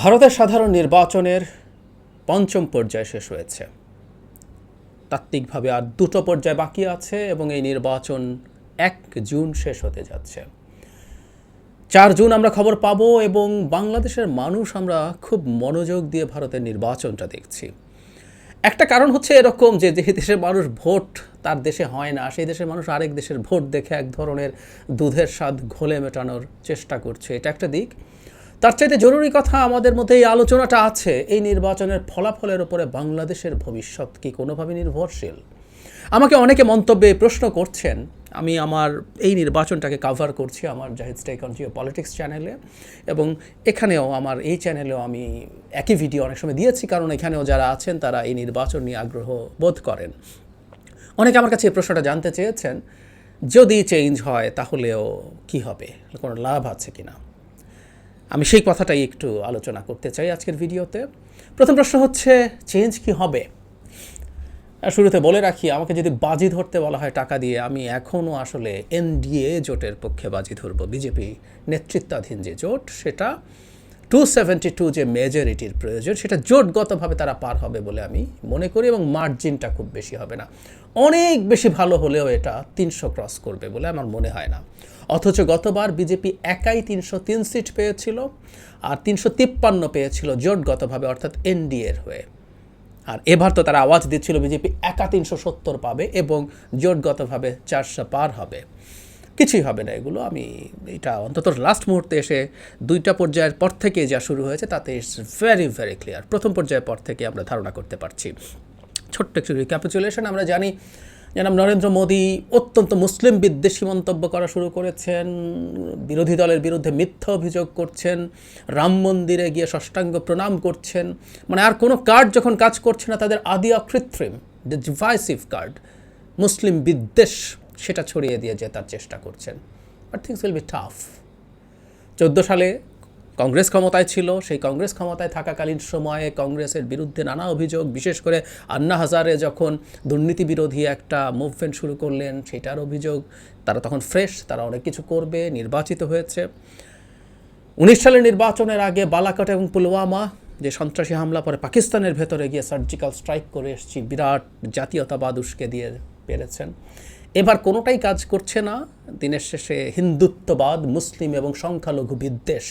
ভারতের সাধারণ নির্বাচনের পঞ্চম পর্যায় শেষ হয়েছে। তাত্ত্বিকভাবে আর দুটো পর্যায় বাকি আছে এবং এই নির্বাচন এক জুন শেষ হতে যাচ্ছে। চার জুন আমরা খবর পাবো এবং বাংলাদেশের মানুষ আমরা খুব মনোযোগ দিয়ে ভারতের নির্বাচনটা দেখছি। একটা কারণ হচ্ছে এরকম যে যে দেশের মানুষ ভোট তার দেশে হয় না, সেই দেশের মানুষ আরেক দেশের ভোট দেখে এক ধরনের দুধের স্বাদ ঘোলে মেটানোর চেষ্টা করছে। এটা একটা দিক। তার চাইতে জরুরি কথা আমাদের মধ্যে এই আলোচনাটা আছে, এই নির্বাচনের ফলাফলের উপরে বাংলাদেশের ভবিষ্যৎ কি কোনোভাবে নির্ভরশীল? আমাকে অনেকে মন্তব্যে প্রশ্ন করছেন, আমি আমার এই নির্বাচনটাকে কাভার করছি আমার জাহিদ জিও পলিটিক্স চ্যানেলে এবং এখানেও আমার এই চ্যানেলেও আমি একই ভিডিও অনেক সময় দিয়েছি, কারণ এখানেও যারা আছেন তারা এই নির্বাচন নিয়ে আগ্রহ বোধ করেন। অনেকে আমার কাছে এই প্রশ্নটা জানতে চেয়েছেন, যদি চেঞ্জ হয় তাহলেও কি হবে? কোনো লাভ আছে কিনা? আমি সেই কথাটাই একটু আলোচনা করতে চাই আজকের ভিডিওতে। প্রথম প্রশ্ন হচ্ছে চেঞ্জ কি হবে? শুরুতে বলে রাখি, আমাকে যদি বাজি ধরতে বলা হয় টাকা দিয়ে, আমি এখনও আসলে এনডিএ জোটের পক্ষে বাজি ধরব। বিজেপি নেতৃত্বাধীন যে জোট, সেটা টু সেভেন্টি টু যে মেজরিটির প্রয়োজন, সেটা জোটগতভাবে তারা পার হবে বলে আমি মনে করি এবং মার্জিনটা খুব বেশি হবে না। অনেক বেশি ভালো হলেও এটা তিনশো ক্রস করবে বলে আমার মনে হয় না। অথচ গতবার বিজেপি একাই তিনশো তিন সিট পেয়েছিল আর তিনশো তিপ্পান্ন পেয়েছিল জোটগতভাবে, অর্থাৎ এনডিএর হয়ে। আর এবার তো তারা আওয়াজ দিচ্ছিল বিজেপি একা তিনশো সত্তর পাবে এবং জোটগতভাবে চারশো পার হবে। কিছুই হবে না এগুলো। আমি এটা অন্তত লাস্ট মুহূর্তে এসে দুইটা পর্যায়ের পর থেকে যা শুরু হয়েছে তাতে ইটস ভেরি ভেরি ক্লিয়ার প্রথম পর্যায়ের পর থেকে আমরা ধারণা করতে পারছি। ছোট্ট একটু রিক্যাপিচুলেশন আমরা জানি জানাব নরেন্দ্র মোদী অত্যন্ত মুসলিম বিদ্বেষী মন্তব্য করা শুরু করেছেন, বিরোধী দলের বিরুদ্ধে মিথ্যা অভিযোগ করছেন, রাম মন্দিরে গিয়ে ষষ্ঠাঙ্গ প্রণাম করছেন। মানে আর কোনো কার্ড যখন কাজ করছে না, তাদের আদি অকৃত্রিম ডিভাইসিভ কার্ড মুসলিম বিদ্বেষ, সেটা ছড়িয়ে দিয়ে জেতার চেষ্টা করছেন। But things will be tough চোদ্দ সালে কংগ্রেস ক্ষমতায় ছিল, সেই কংগ্রেস ক্ষমতায় থাকাকালীন সময়ে কংগ্রেসের বিরুদ্ধে নানা অভিযোগ, বিশেষ করে আন্না হাজারে যখন দুর্নীতি বিরোধী একটা মুভমেন্ট শুরু করলেন, সেটার অভিযোগ, তারা তখন ফ্রেশ তারা অনেক কিছু করবে, নির্বাচিত হয়েছে। উনিশ সালের নির্বাচনের আগে বালাকট এবং পুলওয়ামা যে সন্ত্রাসী হামলা পরে পাকিস্তানের ভেতরে গিয়ে সার্জিক্যাল স্ট্রাইক করে এসেছি, বিরাট জাতীয়তাবাদ উস্কে দিয়ে পেরেছেন। এবার কোনোটাই কাজ করছে না। দিনের শেষে হিন্দুত্ববাদ, মুসলিম এবং সংখ্যালঘু বিদ্বেষ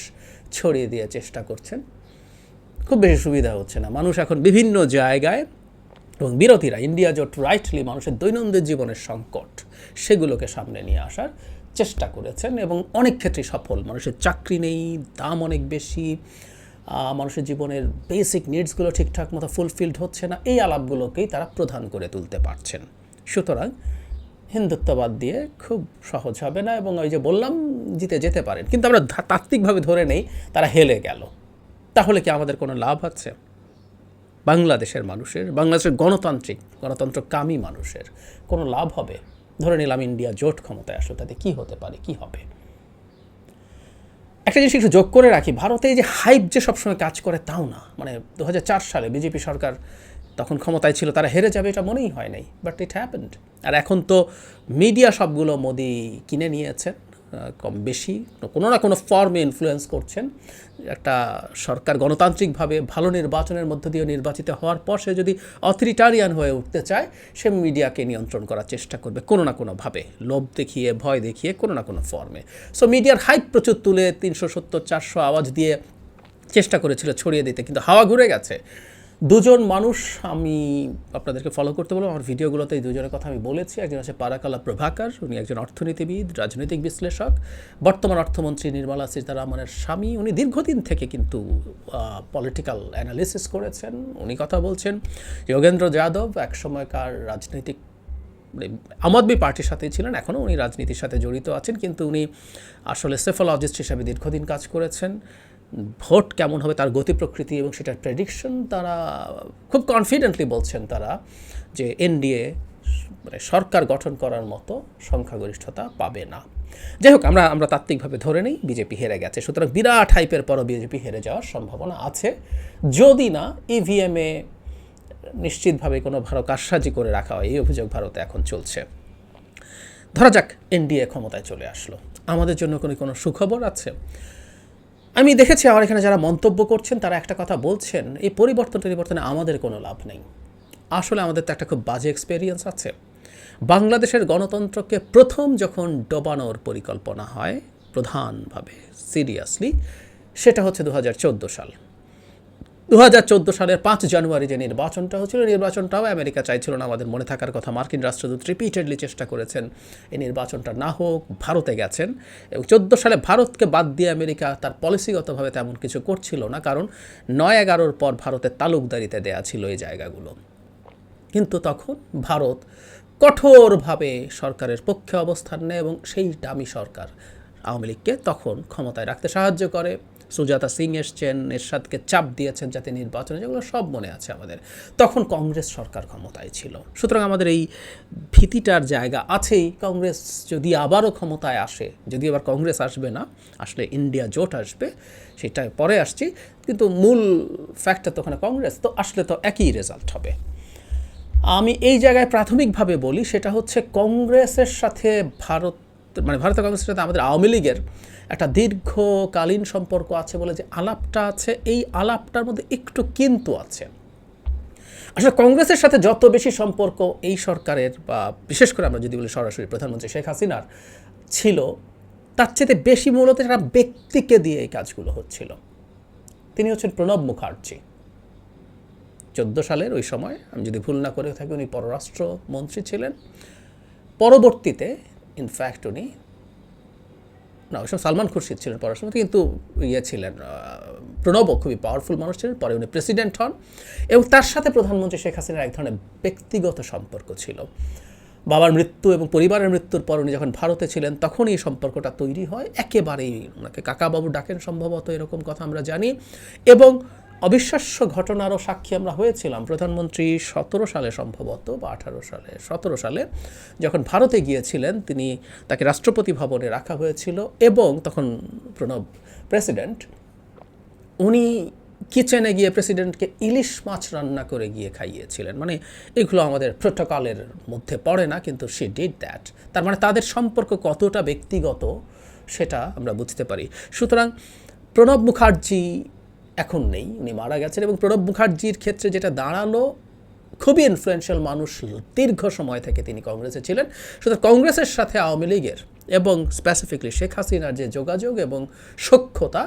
ছড়িয়ে দেওয়ার চেষ্টা করছেন। খুব বেশি সুবিধা হচ্ছে না। মানুষ এখন বিভিন্ন জায়গায় এবং বিরোধীরা, ইন্ডিয়া জোট রাইটলি মানুষের দৈনন্দিন জীবনের সংকট, সেগুলোকে সামনে নিয়ে আসার চেষ্টা করেছেন এবং অনেক ক্ষেত্রে সফল। মানুষের চাকরি নেই, দাম অনেক বেশি মানুষের জীবনের বেসিক নিডসগুলো ঠিকঠাক মতো ফুলফিলড হচ্ছে না। এই আলাপগুলোকেই তারা প্রধান করে তুলতে পারছেন। সুতরাং হিন্দুত্ববাদ দিয়ে খুব সহজ হবে না এবং ওই যে বললাম, জিতে যেতে পারেন। কিন্তু আমরা তাত্ত্বিকভাবে ধরে নেই, তারা হেলে গেল। তাহলে কি আমাদের কোনো লাভ আছে? বাংলাদেশের মানুষের, বাংলাদেশের গণতান্ত্রিক, গণতন্ত্রকামী মানুষের কোনো লাভ হবে? ধরে নিলাম ইন্ডিয়া জোট ক্ষমতায় আসলো, তাতে কী হতে পারে, কি হবে? একটা জিনিস একটু যোগ করে রাখি, ভারতে এই যে হাইপ যে সবসময় কাজ করে তাও না। মানে দু হাজার চার সালে বিজেপি সরকার তখন ক্ষমতায় ছিল, তারা হেরে যাবে, এটা মনেই হয় নাই বাট ইট হ্যাপেন্ড আর এখন তো মিডিয়া সবগুলো মোদি কিনে নিয়েছেন কম বেশি, কোনো না কোনো ফর্মে ইনফ্লুয়েন্স করছেন। একটা সরকার গণতান্ত্রিকভাবে ভালো নির্বাচনের মধ্য দিয়ে নির্বাচিত হওয়ার পর সে যদি অথরিটারিয়ান হয়ে উঠতে চায়, সে মিডিয়াকে নিয়ন্ত্রণ করার চেষ্টা করবে, কোনো না কোনোভাবে। লোভ দেখিয়ে, ভয় দেখিয়ে, কোনো না কোনো ফর্মে সো মিডিয়ার হাইপ প্রচুর তুলে তিনশো সত্তর, চারশো আওয়াজ দিয়ে চেষ্টা করেছিল ছড়িয়ে দিতে, কিন্তু হাওয়া ঘুরে গেছে। দুজন মানুষ আমি আপনাদেরকে ফলো করতে বলব আমার ভিডিওগুলোতে এই দুজনের কথা আমি বলেছি। একজন আছে পারাকালা প্রভাকর, উনি একজন অর্থনীতিবিদ, রাজনৈতিক বিশ্লেষক, বর্তমান অর্থমন্ত্রী নির্মলা সীতারামনের স্বামী। উনি দীর্ঘদিন থেকে কিন্তু পলিটিক্যাল অ্যানালিসিস করেছেন। উনি কথা বলছেন, যোগেন্দ্র যাদব এক সময়কার রাজনৈতিক মানে আম আদমি পার্টির সাথেই ছিলেন এখনও উনি রাজনীতির সাথে জড়িত আছেন। কিন্তু উনি আসলে সেফোলজিস্ট হিসাবে দীর্ঘদিন কাজ করেছেন। ভোট কেমন হবে, তার গতি প্রকৃতি এবং সেটার প্রেডিকশন তারা খুব কনফিডেন্টলি বলছেন তারা যে এনডিএ মানে সরকার গঠন করার মতো সংখ্যাগরিষ্ঠতা পাবে না। যাই হোক, আমরা আমরা তাত্ত্বিকভাবে ধরে নিই বিজেপি হেরে গেছে। সুতরাং বিরাট হাইপের পরও বিজেপি হেরে যাওয়ার সম্ভাবনা আছে। যদি না ইভিএমে নিশ্চিতভাবে কোনো ভারত কারসাজি করে রাখা হয়, এই অভিযোগ ভারতে এখন চলছে। ধরা যাক এনডিএ ক্ষমতায় চলে আসলো। আমাদের জন্য কোনো কোনো সুখবর আছে? আমি দেখেছি আমার এখানে যারা মন্তব্য করছেন, তারা একটা কথা বলছেন, এই পরিবর্তন পরিবর্তনে আমাদের কোনো লাভ নেই। আসলে আমাদের তো একটা খুব বাজে এক্সপেরিয়েন্স আছে। বাংলাদেশের গণতন্ত্রকে প্রথম যখন ডোবানোর পরিকল্পনা হয়, প্রধানভাবে সিরিয়াসলি সেটা হচ্ছে দু হাজার চোদ্দ সাল। দু হাজার চোদ্দ সালের পাঁচ জানুয়ারি যে নির্বাচনটা হচ্ছিল নির্বাচনটাও আমেরিকা চাইছিল না। আমাদের মনে থাকার কথা মার্কিন রাষ্ট্রদূত রিপিটেডলি চেষ্টা করেছেন এই নির্বাচনটা না হোক, ভারতে গেছেন। এবং চোদ্দ সালে ভারতকে বাদ দিয়ে আমেরিকা তার পলিসিগতভাবে তেমন কিছু করছিল না, কারণ নয় এগারোর পর ভারতের তালুকদারিতে দেয়া ছিল এই জায়গাগুলো। কিন্তু তখন ভারত কঠোরভাবে সরকারের পক্ষে অবস্থান নেয় এবং সেই দামি সরকার আওয়ামী লীগকে তখন ক্ষমতায় রাখতে সাহায্য করে। সুজাতা সিং এসছেন, এরশাদকে চাপ দিয়েছেন যাতে নির্বাচনে, যেগুলো সব মনে আছে আমাদের। তখন কংগ্রেস সরকার ক্ষমতায় ছিল। সুতরাং আমাদের এই ভীতিটার জায়গা আছেই। কংগ্রেস যদি আবারও ক্ষমতায় আসে, যদি আবার কংগ্রেস আসবে না, আসলে ইন্ডিয়া জোট আসবে সেটা পরে আসছি। কিন্তু মূল ফ্যাক্টর তো ওখানে কংগ্রেস, তো আসলে তো একই রেজাল্ট হবে। আমি এই জায়গায় প্রাথমিকভাবে বলি, সেটা হচ্ছে কংগ্রেসের সাথে ভারত মানে ভারতীয় কংগ্রেসের সাথে আমাদের আওয়ামী লীগের একটা দীর্ঘকালীন সম্পর্ক আছে বলে যে আলাপটা আছে, এই আলাপটার মধ্যে একটু কিন্তু আছে। আসলে কংগ্রেসের সাথে যত বেশি সম্পর্ক এই সরকারের বা বিশেষ করে আমরা যদি বলি সরাসরি প্রধানমন্ত্রী শেখ হাসিনার ছিল, তার চেয়ে বেশি মূলত একটা ব্যক্তিকে দিয়ে এই কাজগুলো হচ্ছিল। তিনি হচ্ছেন প্রণব মুখার্জি। চোদ্দ সালের ওই সময়, আমি যদি ভুল না করে থাকি, উনি পররাষ্ট্র মন্ত্রী ছিলেন। পরবর্তীতে ইনফ্যাক্ট উনি না, ওই সময় সালমান খুরশিদ ছিলেন পড়াশোনাতে কিন্তু ইয়ে ছিলেন প্রণব প্রণবও খুবই পাওয়ারফুল মানুষ ছিলেন, পরে উনি প্রেসিডেন্ট হন। এবং তার সাথে প্রধানমন্ত্রী শেখ হাসিনার এক ধরনের ব্যক্তিগত সম্পর্ক ছিল। বাবার মৃত্যু এবং পরিবারের মৃত্যুর পর উনি যখন ভারতে ছিলেন, তখন এই সম্পর্কটা তৈরি হয়। একেবারেই ওনাকে কাকাবাবু ডাকেন, সম্ভবত এরকম কথা আমরা জানি। এবং অবিশ্বাস্য ঘটনারও সাক্ষী আমরা হয়েছিলাম। প্রধানমন্ত্রী সতেরো সালে সম্ভবত বা আঠারো সালে, সতেরো সালে যখন ভারতে গিয়েছিলেন, তিনি তাকে রাষ্ট্রপতি ভবনে রাখা হয়েছিল এবং তখন প্রণব প্রেসিডেন্ট, উনি কিচেনে গিয়ে প্রেসিডেন্টকে ইলিশ মাছ রান্না করে গিয়ে খাইয়েছিলেন। মানে এগুলো আমাদের প্রোটোকলের মধ্যে পড়ে না, কিন্তু সে ডিড দ্যাট তার মানে তাদের সম্পর্ক কতটা ব্যক্তিগত, সেটা আমরা বুঝতে পারি। সুতরাং প্রণব মুখার্জি এখন নেই, উনি মারা গেছেন এবং প্রণব মুখার্জির ক্ষেত্রে যেটা দাঁড়াল, খুবই ইনফ্লুয়েন্সিয়াল মানুষ দীর্ঘ সময় থেকে তিনি কংগ্রেসে ছিলেন। সুতরাং কংগ্রেসের সাথে আওয়ামী লীগের এবং স্পেসিফিকলি শেখ হাসিনার যে যোগাযোগ এবং সক্ষতা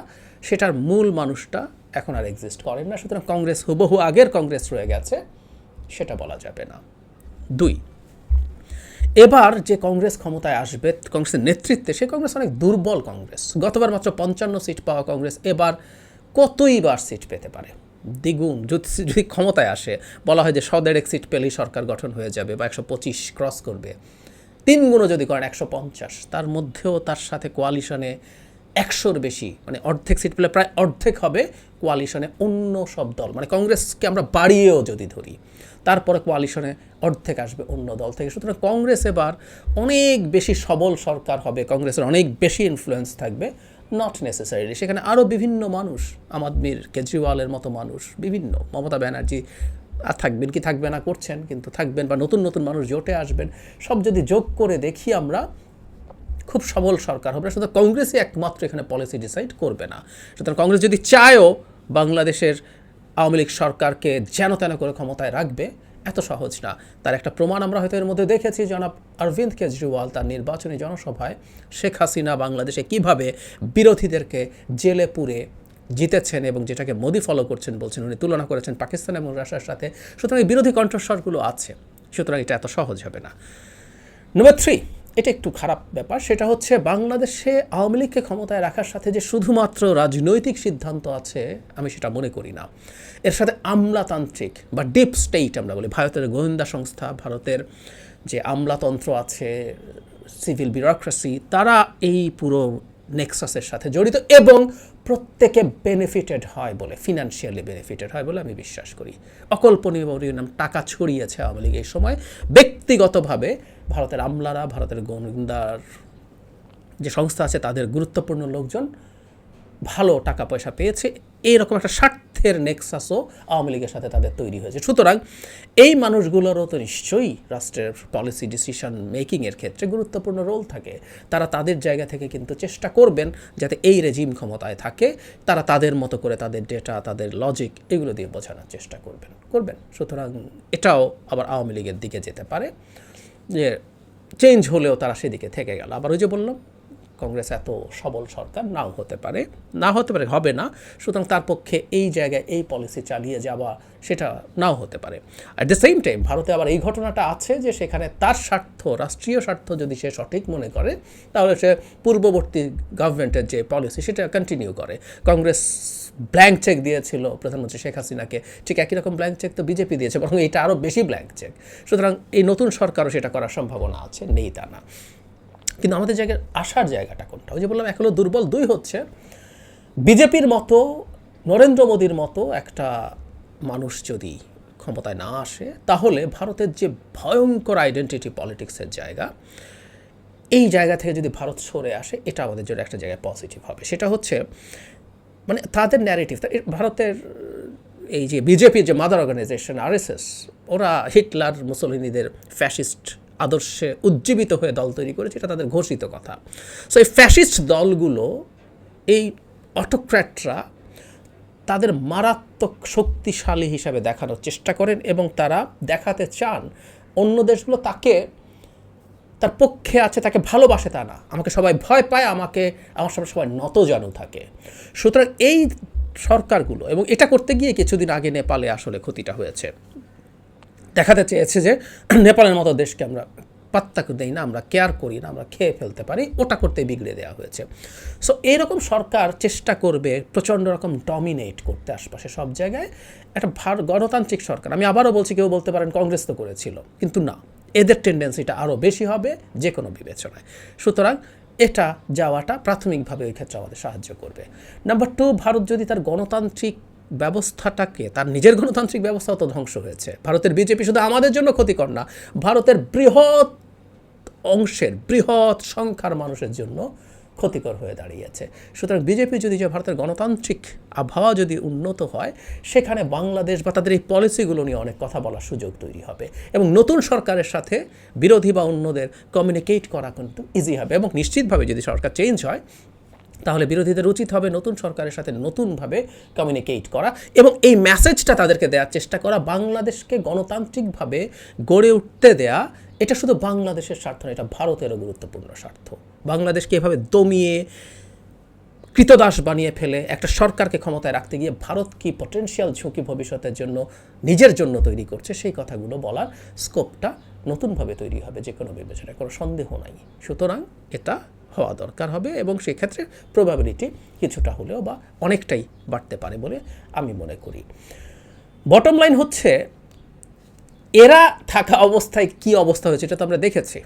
সেটার মূল মানুষটা এখন আর এক্সিস্ট করেন না। সুতরাং কংগ্রেস হুবহু আগের কংগ্রেস রয়ে গেছে, সেটা বলা যাবে না। দুই, এবার যে কংগ্রেস ক্ষমতায় আসবে, কংগ্রেসের নেতৃত্বে সেই কংগ্রেস অনেক দুর্বল কংগ্রেস। গতবার মাত্র পঞ্চান্ন সিট পাওয়া কংগ্রেস, এবার কতই বার সিট পেতে পারে? দ্বিগুণ। যদি যদি ক্ষমতায় আসে, বলা হয় যে সদেড়েক সিট পেলেই সরকার গঠন হয়ে যাবে বা একশো পঁচিশ ক্রস করবে। তিন গুণও যদি করেন, একশো পঞ্চাশ। তার মধ্যেও তার সাথে কোয়ালিশনে একশোর বেশি মানে অর্ধেক সিট পেলে প্রায় অর্ধেক হবে কোয়ালিশনে অন্য সব দল। মানে কংগ্রেসকে আমরা বাড়িয়েও যদি ধরি, তারপরে কোয়ালিশনে অর্ধেক আসবে অন্য দল থেকে। সুতরাং কংগ্রেস এবার অনেক বেশি সবল সরকার হবে, কংগ্রেসের অনেক বেশি ইনফ্লুয়েন্স থাকবে। নট নেসেসারিলি সেখানে আরও বিভিন্ন মানুষ, আম আদমির কেজরিওয়ালের মতো মানুষ, বিভিন্ন। মমতা ব্যানার্জি আর থাকবেন কি থাকবে না করছেন, কিন্তু থাকবেন বা নতুন নতুন মানুষ জোটে আসবেন, সব যদি যোগ করে দেখি আমরা, খুব সবল সরকার হবে। সুতরাং কংগ্রেসই একমাত্র এখানে পলিসি ডিসাইড করবে না। সুতরাং কংগ্রেস যদি চায়ও বাংলাদেশের আওয়ামী লীগ সরকারকে যেন তেন করে ক্ষমতায় রাখবে এত সহজ না। তার একটা প্রমাণ আমরা হয়তো এর মধ্যে দেখেছি, জনাব অরবিন্দ কেজরিওয়াল তার নির্বাচনী জনসভায় শেখ হাসিনা বাংলাদেশে কীভাবে বিরোধীদেরকে জেলে পুরে জিতেছেন এবং যেটাকে মোদি ফলো করছেন বলছেন, উনি তুলনা করেছেন পাকিস্তান এবং রাশিয়ার সাথে। সুতরাং বিরোধী কণ্ঠস্বরগুলো আছে, সুতরাং এটা এত সহজ হবে না। নম্বর থ্রি এটা একটু খারাপ ব্যাপার, সেটা হচ্ছে বাংলাদেশে আওয়ামী লীগকে ক্ষমতায় রাখার সাথে যে শুধুমাত্র রাজনৈতিক সিদ্ধান্ত আছে, আমি সেটা মনে করি না। এর সাথে আমলাতান্ত্রিক বা ডিপ স্টেট আমরা বলি, ভারতের গোয়েন্দা সংস্থা, ভারতের যে আমলাতন্ত্র আছে সিভিল বিউরোক্রেসি তারা এই পুরো নেক্সাসের সাথে জড়িত এবং প্রত্যেকে বেনিফিটেড হয় বলে ফিনান্সিয়ালি বেনিফিটেড হয় বলে আমি বিশ্বাস করি। অকল্পনীয় নাম টাকা ছড়িয়েছে আওয়ামী লীগ এই সময়। ব্যক্তিগতভাবে ভারতের আমলারা, ভারতের গোয়েন্দার যে সংস্থা আছে, তাদের গুরুত্বপূর্ণ লোকজন ভালো টাকা পয়সা পেয়েছে। এরকম একটা স্বার্থে স্বার্থের নেক্সাসও আওয়ামী লীগের সাথে তাদের তৈরি হয়েছে। সুতরাং এই মানুষগুলোরও তো নিশ্চয়ই রাষ্ট্রের পলিসি ডিসিশন মেকিংয়ের ক্ষেত্রে গুরুত্বপূর্ণ রোল থাকে। তারা তাদের জায়গা থেকে কিন্তু চেষ্টা করবেন যাতে এই রেজিম ক্ষমতায় থাকে। তারা তাদের মতো করে তাদের ডেটা তাদের লজিক এগুলো দিয়ে বোঝানোর চেষ্টা করবেন করবেন। সুতরাং এটাও আবার আওয়ামী লীগের দিকে যেতে পারে। যে চেঞ্জ হলেও তারা সেদিকে থেকে গেল। আবার ওই যে বললাম কংগ্রেস এত সবল সরকার, নাও হতে পারে, না হতে পারে, হবে না। সুতরাং তার পক্ষে এই জায়গায় এই পলিসি চালিয়ে যাওয়া, সেটা নাও হতে পারে। অ্যাট দ্য সেম টাইম ভারতে আবার এই ঘটনাটা আছে যে সেখানে তার স্বার্থ, রাষ্ট্রীয় স্বার্থ যদি সে সঠিক মনে করে, তাহলে সে পূর্ববর্তী গভর্নমেন্টের যে পলিসি সেটা কন্টিনিউ করে। কংগ্রেস ব্ল্যাঙ্ক চেক দিয়েছিল প্রধানমন্ত্রী শেখ হাসিনাকে। ঠিক একই রকম ব্ল্যাঙ্ক চেক তো বিজেপি দিয়েছে, বরং এটা আরও বেশি ব্ল্যাঙ্ক চেক সুতরাং এই নতুন সরকারও সেটা করার সম্ভাবনা আছে, নেই তা না। কিন্তু আমাদের জায়গায় আসার জায়গাটা কোনটা? ওই যে বললাম হলো দুর্বল, দুই হচ্ছে বিজেপির মতো, নরেন্দ্র মোদীর মতো একটা মানুষ যদি ক্ষমতায় না আসে, তাহলে ভারতের যে ভয়ঙ্কর আইডেন্টিটি পলিটিক্সের জায়গা, এই জায়গা থেকে যদি ভারত সরে আসে, এটা আমাদের জন্য একটা জায়গায় পজিটিভ হবে। সেটা হচ্ছে মানে তাদের ন্যারেটিভ ভারতের এই যে বিজেপির যে মাদার অর্গানাইজেশন আরএসএস ওরা হিটলার মুসলিনীদের ফ্যাসিস্ট আদর্শে উজ্জীবিত হয়ে দল তৈরি করেছে, এটা তাদের ঘোষিত কথা। সো এই ফ্যাসিস্ট দলগুলো, এই অটোক্র্যাটরা তাদের মারাত্মক শক্তিশালী হিসাবে দেখানোর চেষ্টা করেন এবং তারা দেখাতে চান অন্য দেশগুলো তাকে, তার পক্ষে আছে, তাকে ভালোবাসে তা না। আমাকে সবাই ভয় পায়, আমাকে, আমার সবাই নত জানু থাকে। সুতরাং এই সরকারগুলো, এবং এটা করতে গিয়ে কিছুদিন আগে নেপালে আসলে ক্ষতিটা হয়েছে। দেখাতে চেয়েছে যে নেপালের মতো দেশকে আমরা পাত্তা দেই না, আমরা কেয়ার করি না, আমরা খেয়ে ফেলতে পারি, ওটা করতে বিগড়ে দেওয়া হয়েছে। সো এইরকম সরকার চেষ্টা করবে প্রচণ্ড রকম ডমিনেট করতে আশপাশে সব জায়গায়। একটা ভার গণতান্ত্রিক সরকার, আমি আবারও বলছি কেউ বলতে পারেন কংগ্রেস তো করেছিল, কিন্তু না, এদের টেন্ডেন্সিটা আরও বেশি হবে যে কোনো বিবেচনায়। সুতরাং এটা যাওয়াটা প্রাথমিকভাবে ওই ক্ষেত্রে আমাদের সাহায্য করবে। নাম্বার টু ভারত যদি তার গণতান্ত্রিক ব্যবস্থাটাকে, তার নিজের গণতান্ত্রিক ব্যবস্থাও তো ধ্বংস হয়েছে। ভারতের বিজেপি শুধু আমাদের জন্য ক্ষতিকর না, ভারতের বৃহৎ অংশের, বৃহৎ সংখ্যার মানুষের জন্য ক্ষতিকর হয়ে দাঁড়িয়েছে। সুতরাং বিজেপি যদি যে ভারতের গণতান্ত্রিক আবহাওয়া যদি উন্নত হয়, সেখানে বাংলাদেশ বা তাদের এই পলিসিগুলো নিয়ে অনেক কথা বলার সুযোগ তৈরি হবে। এবং নতুন সরকারের সাথে বিরোধী বা অন্যদের কমিউনিকেট করা কিন্তু ইজি হবে। এবং নিশ্চিতভাবে যদি সরকার চেঞ্জ হয় তাহলে বিরোধীদের উচিত হবে নতুন সরকারের সাথে নতুনভাবে কমিউনিকেট করা এবং এই মেসেজটা তাদেরকে দেওয়ার চেষ্টা করা, বাংলাদেশকে গণতান্ত্রিকভাবে গড়ে উঠতে দেয়া, এটা শুধু বাংলাদেশের স্বার্থ না, এটা ভারতেরও গুরুত্বপূর্ণ স্বার্থ। বাংলাদেশকে এভাবে দমিয়ে, কৃতদাস বানিয়ে ফেলে, একটা সরকারকে ক্ষমতায় রাখতে গিয়ে ভারত কি পটেনশিয়াল ঝুঁকি ভবিষ্যতের জন্য নিজের জন্য তৈরি করছে, সেই কথাগুলো বলার স্কোপটা নতুনভাবে তৈরি হবে যে কোনো বিবেচনায়, কোনো সন্দেহ নাই। সুতরাং এটা হওয়া দরকার হবে এবং সেক্ষেত্রে প্রবাবিলিটি কিছুটা হলেও বা অনেকটাই বাড়তে পারে বলে আমি মনে করি। বটম লাইন হচ্ছে, এরা থাকা অবস্থায় কি অবস্থা হয়েছে এটা তো আমরা দেখেছি।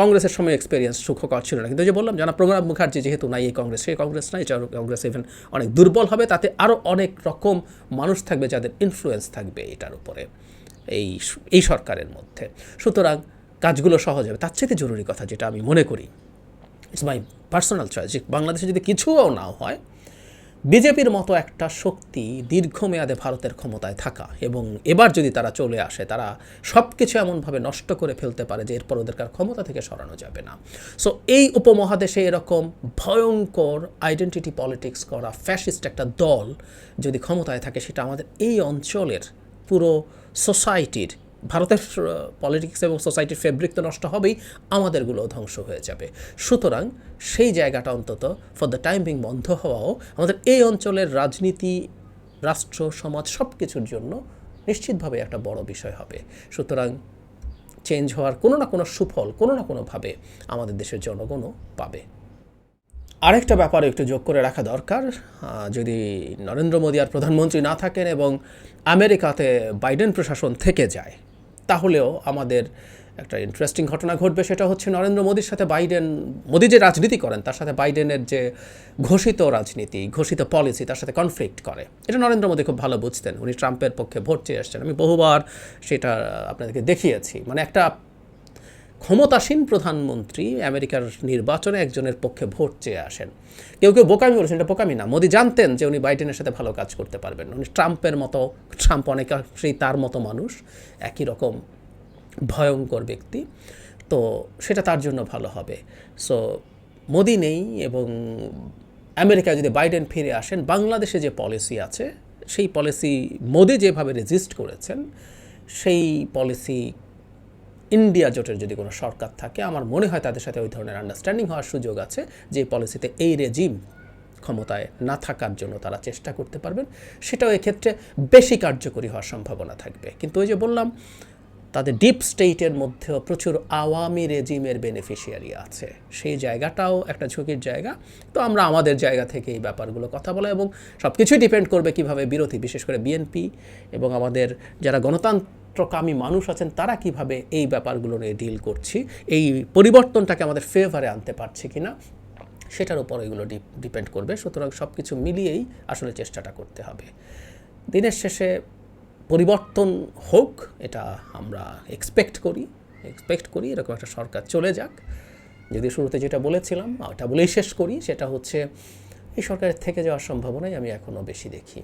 কংগ্রেসের সময় এক্সপিরিয়েন্স সুখকর ছিল না। কিন্তু যে বললাম জানা প্রণব মুখার্জি যেহেতু নাই এই কংগ্রেস সেই কংগ্রেস নাই কংগ্রেস ইভেন অনেক দুর্বল হবে, তাতে আরও অনেক রকম মানুষ থাকবে যাদের ইনফ্লুয়েন্স থাকবে এটার উপরে, এই এই সরকারের মধ্যে। সুতরাং কাজগুলো সহজ হবে। তার চেয়ে জরুরি কথা যেটা আমি মনে করি ইটস মাই পার্সোনাল চয়েস বাংলাদেশে যদি কিছুও না হয়, বিজেপির মতো একটা শক্তি দীর্ঘমেয়াদে ভারতের ক্ষমতায় থাকা এবং এবার যদি তারা চলে আসে, তারা সব কিছু এমনভাবে নষ্ট করে ফেলতে পারে যে এরপর ওদেরকার ক্ষমতা থেকে সরানো যাবে না। সো এই উপমহাদেশে এরকম ভয়ঙ্কর আইডেন্টিটি পলিটিক্স করা ফ্যাসিস্ট একটা দল যদি ক্ষমতায় থাকে, সেটা আমাদের এই অঞ্চলের পুরো সোসাইটির ভারতের পলিটিক্স এবং সোসাইটির ফেব্রিক তো নষ্ট হবেই আমাদেরগুলোও ধ্বংস হয়ে যাবে। সুতরাং সেই জায়গাটা অন্তত ফর দ্য টাইম বন্ধ হওয়াও আমাদের এই অঞ্চলের রাজনীতি, রাষ্ট্র, সমাজ সব কিছুর জন্য নিশ্চিতভাবে একটা বড় বিষয় হবে। সুতরাং চেঞ্জ হওয়ার কোনো না কোনো সুফল কোনো না কোনোভাবে আমাদের দেশের জনগণও পাবে। আরেকটা ব্যাপারে একটু যোগ করে রাখা দরকার যদি নরেন্দ্র মোদী আর প্রধানমন্ত্রী না থাকেন এবং আমেরিকাতে বাইডেন প্রশাসন থেকে যায় তাহলেও আমাদের একটা ইন্টারেস্টিং ঘটনা ঘটবে, সেটা হচ্ছে নরেন্দ্র মোদীর সাথে বাইডেন মোদী যে রাজনীতি করেন, তার সাথে বাইডেনের যে ঘোষিত রাজনীতি, ঘোষিত পলিসি তার সাথে কনফ্লিক্ট করে। এটা নরেন্দ্র মোদী খুব ভালো বুঝতেন। উনি ট্রাম্পের পক্ষে ভোট চেয়ে আসছেন। আমি বহুবার সেটা আপনাদেরকে দেখিয়েছি। মানে একটা ক্ষমতাসীন প্রধানমন্ত্রী আমেরিকার নির্বাচনে একজনের পক্ষে ভোট চেয়ে আসেন। কেউ কেউ বোকামি বলেছেন, এটা বোকামি না। মোদি জানতেন যে উনি বাইডেনের সাথে ভালো কাজ করতে পারবেন। উনি ট্রাম্পের মতো, ট্রাম্প অনেকাংশেই তার মতো মানুষ, একই রকম ভয়ঙ্কর ব্যক্তি। তো সেটা তার জন্য ভালো হবে। সো, মোদি নেই এবং আমেরিকায় যদি বাইডেন ফিরে আসেন, বাংলাদেশে যে পলিসি আছে, সেই পলিসি মোদি যেভাবে রেজিস্ট করেছেন, সেই পলিসি ইন্ডিয়া জোটের যদি কোনো সরকার থাকে, আমার মনে হয় তাদের সাথে ওই ধরনের আন্ডারস্ট্যান্ডিং হওয়ার সুযোগ আছে যে পলিসিতে এই রেজিম ক্ষমতায় না থাকার জন্য তারা চেষ্টা করতে পারবেন। সেটাও এক্ষেত্রে বেশি কার্যকরী হওয়ার সম্ভাবনা থাকবে। কিন্তু ওই যে বললাম, তাদের ডিপ স্টেটের মধ্যেও প্রচুর আওয়ামী রেজিমের বেনিফিশিয়ারি আছে। সেই জায়গাটাও একটা ঝুঁকির জায়গা। তো আমরা আমাদের জায়গা থেকে এই ব্যাপারগুলো কথা বলা এবং সব কিছুই ডিপেন্ড করবে কীভাবে বিরোধী, বিশেষ করে বিএনপি এবং আমাদের যারা গণতন্ত্রকামী মানুষ আছেন, তারা কীভাবে এই ব্যাপারগুলো নিয়ে ডিল করছি, এই পরিবর্তনটাকে আমাদের ফেভারে আনতে পারছি কিনা, সেটার উপর এগুলো ডিপেন্ড করবে। সুতরাং সব কিছু মিলিয়েই আসলে চেষ্টাটা করতে হবে। দিনের শেষে পরিবর্তন হোক, এটা আমরা এক্সপেক্ট করি এক্সপেক্ট করি, এরকম একটা সরকার চলে যাক। যদি শুরুতে যেটা বলেছিলাম, ওটা বলেই শেষ করি, সেটা হচ্ছে, এই সরকারের থেকে যাওয়ার সম্ভাবনাই আমি এখনও বেশি দেখি।